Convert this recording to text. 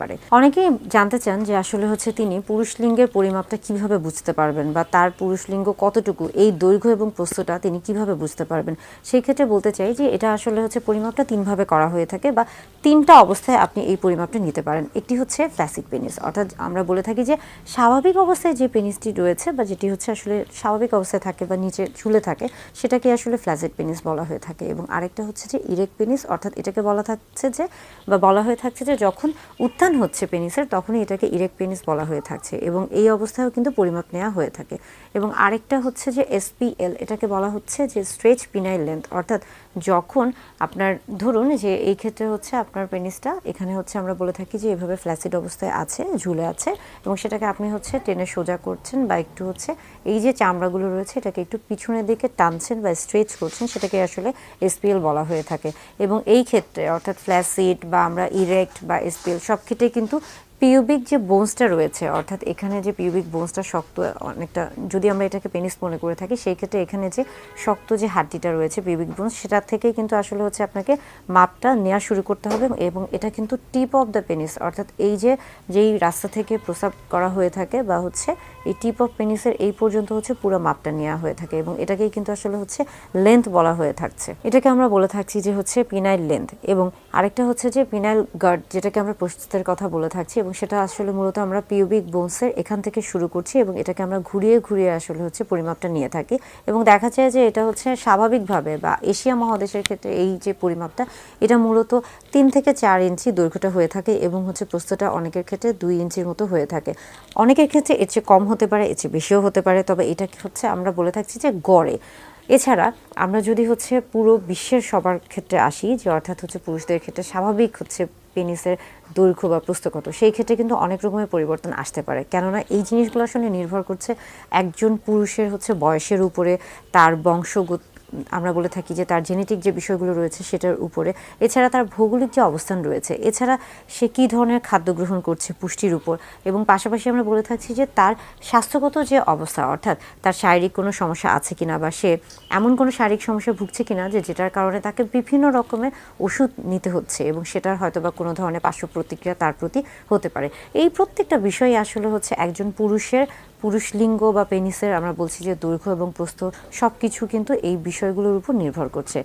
পারে। অনেকেই জানতে চান যে আসলে হচ্ছে তিনি পুরুষ লিঙ্গের পরিমাপটা কীভাবে বুঝতে পারবেন বা তার পুরুষ লিঙ্গ কতটুকু, এই দৈর্ঘ্য এবং প্রস্থটা তিনি কীভাবে বুঝতে পারবেন? সেই ক্ষেত্রে বলতে চাই যে এটা আসলে হচ্ছে পরিমাপটা তিনভাবে করা হয়ে থাকে বা তিনটা অবস্থায় আপনি এই পরিমাপটা নিতে পারেন। একটি হচ্ছে ফ্ল্যাসিক পেনিস অর্থাৎ আমরা বলে থাকি যে স্বাভাবিক অবস্থায় যে পেনিসটি রয়েছে বা যেটি হচ্ছে আসলে স্বাভাবিক অবস্থায় থাকে বা নিচে ঝুলে থাকে, সেটাকে আসলে ফ্ল্যাসিড পেনিস বলা হয়ে থাকে। এবং আরেকটা হচ্ছে যে ইরেক পেনিস অর্থাৎ এটাকে বলা থাকছে যে বা বলা হয়ে থাকছে যে যখন উত্থান হচ্ছে পেনিসের, তখনই এটাকে ইরেক পেনিস বলা হয়ে থাকছে এবং এই অবস্থায়ও কিন্তু পরিমাপ নেওয়া হয়ে থাকে। এবং আরেকটা হচ্ছে যে এসপিএল এটাকে বলা হচ্ছে যে স্ট্রেচ পিনাইল লেন্থ, অর্থাৎ যখন আপনার, ধরুন যে এই ক্ষেত্রে হচ্ছে আপনার পেনিসটা, এখানে হচ্ছে আমরা বলে থাকি যে এভাবে ফ্ল্যাসিড অবস্থায় আছে, ঝুলে আছে, এবং সেটাকে আপনি হচ্ছে টেনে সোজা করছেন বা একটু হচ্ছে এই যে চামড়াগুলো রয়েছে, এটাকে একটু পিছনের দিকে টানছেন বা স্ট্রেচ করছেন, সেটাকে আসলে এসপিএল বলা হয়ে থাকে। এবং এই ক্ষেত্রে, অর্থাৎ ফ্ল্যাসিড বা আমরা ইরেক্ট বা এসপিএল সব ক্ষেত্রেই কিন্তু পিউবিক যে বোনসটা রয়েছে, অর্থাৎ এখানে যে পিউবিক বোনসটা শক্ত, অনেকটা, যদি আমরা এটাকে পেনিস মনে করে থাকি, সেই ক্ষেত্রে এখানে যে শক্ত যে হাড্ডিটা রয়েছে পিউবিক বোনস সেটা থেকেই কিন্তু আসলে হচ্ছে আপনাকে মাপটা নেওয়া শুরু করতে হবে এবং এটা কিন্তু টিপ অফ দ্য পেনিস অর্থাৎ এই যে, যেই রাস্তা থেকে প্রসাব করা হয়ে থাকে বা হচ্ছে এই টিপ অফ পেনিসের এই পর্যন্ত হচ্ছে পুরো মাপটা নেওয়া হয়ে থাকে এবং এটাকেই কিন্তু আসলে হচ্ছে লেন্থ বলা হয়ে থাকছে। এটাকে আমরা বলে থাকছি যে হচ্ছে পিনাইল লেন্থ এবং আরেকটা হচ্ছে যে পিনাইল গার্ড যেটাকে আমরা প্রস্তুতের কথা বলে থাকছি এবং সেটা আসলে মূলত আমরা পিউবিক বোনসের এখান থেকে শুরু করছি এবং এটাকে আমরা ঘুরিয়ে ঘুরিয়ে আসলে হচ্ছে পরিমাপটা নিয়ে থাকি। এবং দেখা যায় যে এটা হচ্ছে স্বাভাবিকভাবে বা এশিয়া মহাদেশের ক্ষেত্রে এই যে পরিমাপটা, এটা মূলত তিন থেকে চার ইঞ্চি দৈর্ঘ্যটা হয়ে থাকে এবং হচ্ছে প্রস্থটা অনেকের ক্ষেত্রে দুই ইঞ্চির মতো হয়ে থাকে। অনেকের ক্ষেত্রে এর চেয়ে কম হতে পারে, এর চেয়ে বেশিও হতে পারে, তবে এটা হচ্ছে আমরা বলে থাকছি যে গড়ে। এছাড়া আমরা যদি হচ্ছে পুরো বিশ্বের সবার ক্ষেত্রে আসি, যে অর্থাৎ হচ্ছে পুরুষদের ক্ষেত্রে স্বাভাবিক হচ্ছে পেনিসের দৈর্ঘ্য বা প্রস্থ সেই ক্ষেত্রে কিন্তু অনেক রকমের পরিবর্তন আসতে পারে। কেননা এই জিনিসগুলো আসলে নির্ভর করছে একজন পুরুষের হচ্ছে বয়সের উপরে, তার বংশগত আমরা বলে থাকি যে তার জেনেটিক যে বিষয়গুলো রয়েছে সেটার উপরে। এছাড়া তার ভৌগোলিক যে অবস্থান রয়েছে, এছাড়া সে কী ধরনের খাদ্য গ্রহণ করছে পুষ্টির উপর এবং পাশাপাশি আমরা বলে থাকছি যে তার স্বাস্থ্যগত যে অবস্থা, অর্থাৎ তার শারীরিক কোনো সমস্যা আছে কিনা বা সে এমন কোনো শারীরিক সমস্যা ভুগছে কিনা যে যেটার কারণে তাকে বিভিন্ন রকমের ওষুধ নিতে হচ্ছে এবং সেটার হয়তো বা কোনো ধরনের পার্শ্ব প্রতিক্রিয়া তার প্রতি হতে পারে। এই প্রত্যেকটা বিষয় আসলে হচ্ছে একজন পুরুষের পুরুষ লিঙ্গ বা পেনিসের আমরা বলছি যে দৈর্ঘ্য এবং প্রস্থ সব কিছু কিন্তু এই বিষয়গুলোর উপর নির্ভর করছে।